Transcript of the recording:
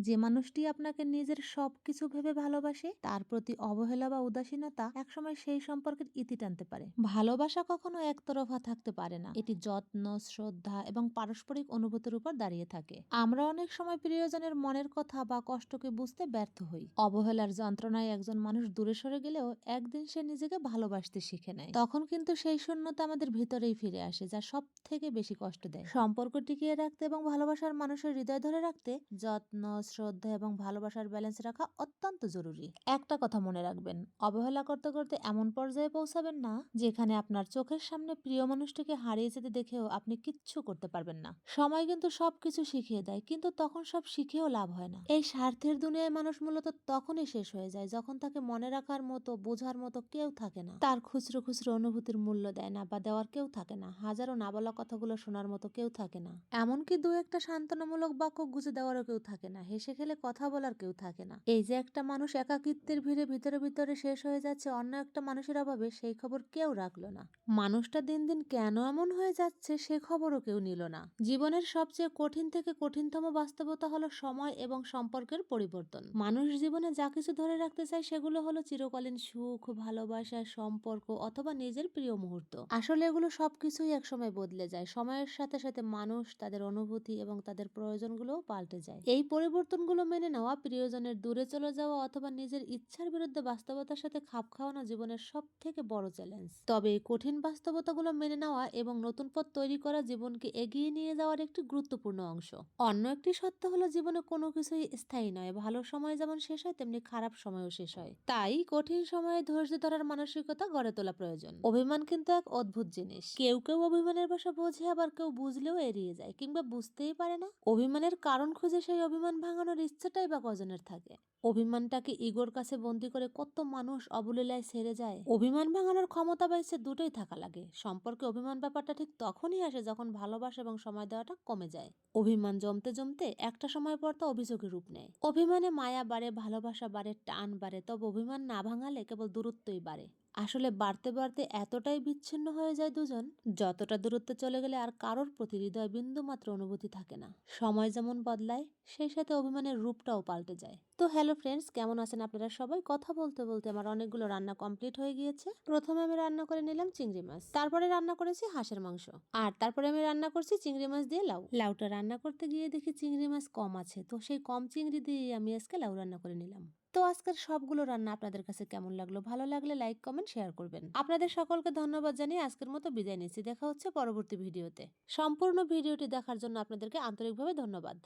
যে মানুষটি আপনাকে নিজের সবকিছু ভেবে ভালোবাসে, তার প্রতি অবহেলা বা উদাসীনতা একসময় সেই সম্পর্কের ইতি টানতে পারে। ভালোবাসা কখনো একতরফা থাকতে পারে না। এটি যত্ন, শ্রদ্ধা এবং পারস্পরিক অনুভূতির উপর দাঁড়িয়ে থাকে। আমরা অনেক সময় প্রিয়জনের মনের কথা বা কষ্টকে বুঝতে ব্যর্থ হই। অবহেলার যন্ত্রণায় একজন মানুষ দূরে সরে গেলেও একদিন সে নিজেকে ভালোবাসতে শিখে নেয়। তখন কিন্তু সেই শূন্যতা আমাদের ভিতরেই ফিরে আসে, যা সব থেকে বেশি কষ্ট দেয়। সম্পর্ক টিকিয়ে রাখতে এবং ভালোবাসার মানুষের হৃদয় ধরে রাখতে যত্ন শ্রদ্ধা এবং ভালোবাসার ব্যালেন্স রাখা অত্যন্ত জরুরি। একটা কথা মনে রাখবেন, অবহেলা করতে করতে এমন পর্যায়ে পৌঁছাবেন না, যেখানে আপনার চোখের সামনে প্রিয় মানুষটিকে হারিয়ে যেতে দেখেও আপনি কিচ্ছু করতে পারবেন না। সময় কিন্তু সবকিছু শিখিয়ে দেয়, কিন্তু তখন সব শিখেও লাভ হয় না। এই স্বার্থের দুনিয়ায় মানুষ মূলত তখনই শেষ হয়ে যায়, যখন তাকে মনে রাখার মতো, বোঝার মতো কেউ থাকে না। তার খুচরো খুচরো অনুভূতির মূল্য দেয় না বা দেওয়ার কেউ থাকে না, হাজারো না বলা কথাগুলো শোনার মতো কেউ থাকে না। এমনকি দু একটা সান্ত্বনামূলক বাক্য গুজে দেওয়ারও কেউ থাকে না হেসে খেলে কথা বলার কেউ থাকে না। এই যে একটা মানুষ একাকিত্বের ভিড়ে ভিতরে ভিতরে শেষ হয়ে যাচ্ছে, অন্য একটা মানুষের অভাবে সেই খবর কেউ রাখল না। মানুষটা দিন দিন কেন এমন হয়ে যাচ্ছে সে খবরও কেউ নিল না। জীবনের সবচেয়ে কঠিন থেকে কঠিনতম বাস্তবতা হলো সময় এবং সম্পর্কের পরিবর্তন। মানুষ জীবনে যা কিছু ধরে রাখতে চায় সেগুলো হলো চিরকালীন সুখ, ভালোবাসা, সম্পর্ক অথবা নিজের প্রিয় মুহূর্ত। আসলে এগুলো সবকিছুই একসময় বদলে যায়। সময়ের সাথে সাথে মানুষ তাদের অনুভূতি এবং তাদের প্রয়োজনগুলোও পাল্টে যায়। এই পরিবর্তনগুলো মেনে নেওয়া, প্রিয়জনের দূরে চলে যাওয়া অথবা নিজের ইচ্ছার বিরুদ্ধে বাস্তবতার সাথে খাপ খাওয়ানো জীবনের সব থেকে বড় চ্যালেঞ্জ তবে এই কঠিন বাস্তবতাগুলো মেনে নেওয়া এবং নতুন পথ তৈরি করা জীবনকে এগিয়ে নিয়ে যাওয়ার একটি গুরুত্বপূর্ণ অংশ। অন্য একটি সত্য হলো জীবনে কোনো কিছুই স্থায়ী নয়, ভালো সময় যেমন শেষ হয়, তেমনি খারাপ সময়ও শেষ হয়। তাই কঠিন সময়ে ধৈর্য ধরার মানসিকতা গড়ে তোলা প্রয়োজন। অভিমান কিন্তু এক অদ্ভুত জিনিস। কেউ কেউ অভিমানের ভাষা বোঝে, আবার কেউ বুঝলেও এড়িয়ে যায় কিংবা বুঝতেই পারে না। অভিমানের কারণ খুঁজে সেই অভিমান ভাঙানোর ইচ্ছাটাই বা কজনের থাকে? অভিমানটাকে ইগোর কাছে বন্দি করে কত মানুষ অবলীলায় সেরে যায়? অভিমান ভাঙানোর ক্ষমতা পাইছে দুটোই থাকা লাগে। সম্পর্কে অভিমান ব্যাপারটা ঠিক তখনই আসে যখন ভালোবাসা এবং সময় দেওয়াটা কমে যায়। অভিমান জমতে জমতে একটা সময় পর তা অভিযোগের রূপ নেয়। অভিমানে মায়া বাড়ে, ভালোবাসা বাড়ে, টান বাড়ে, তবে অভিমান না ভাঙালে কেবল দূরত্বই বাড়ে। আসলে বাড়তে বাড়তে এতটাই বিচ্ছিন্ন হয়ে যায় দুজন, যতটা দূরত্বে চলে গেলে আর কারোর প্রতি হৃদয় বিন্দু মাত্র অনুভূতি থাকে না। সময় যেমন বদলায়, সেই সাথে অভিমানের রূপটাও পাল্টে যায়। তো হ্যালো ফ্রেন্ডস, কেমন আছেন আপনারা সবাই? কথা বলতে বলতে আমার অনেকগুলো রান্না কমপ্লিট হয়ে গিয়েছে। প্রথমে আমি রান্না করে নিলাম চিংড়ি মাছ। তারপরে রান্না করেছি হাঁসের মাংস। আর তারপরে আমি রান্না করছি চিংড়ি মাছ দিয়ে লাউ। লাউটা রান্না করতে গিয়ে দেখি চিংড়ি মাছ কম আছে। তো সেই কম চিংড়ি দিয়ে আমি আজকে লাউ রান্না করে নিলাম। তো আজকের সবগুলো রান্না আপনাদের কাছে কেমন লাগল? ভালো লাগলে লাইক, কমেন্ট, শেয়ার করবেন। আপনাদের সকলকে ধন্যবাদ জানিয়ে আজকের মতো বিদায় নিচ্ছি। দেখা হচ্ছে পরবর্তী ভিডিওতে। সম্পূর্ণ ভিডিওটি দেখার জন্য আপনাদেরকে আন্তরিকভাবে ধন্যবাদ।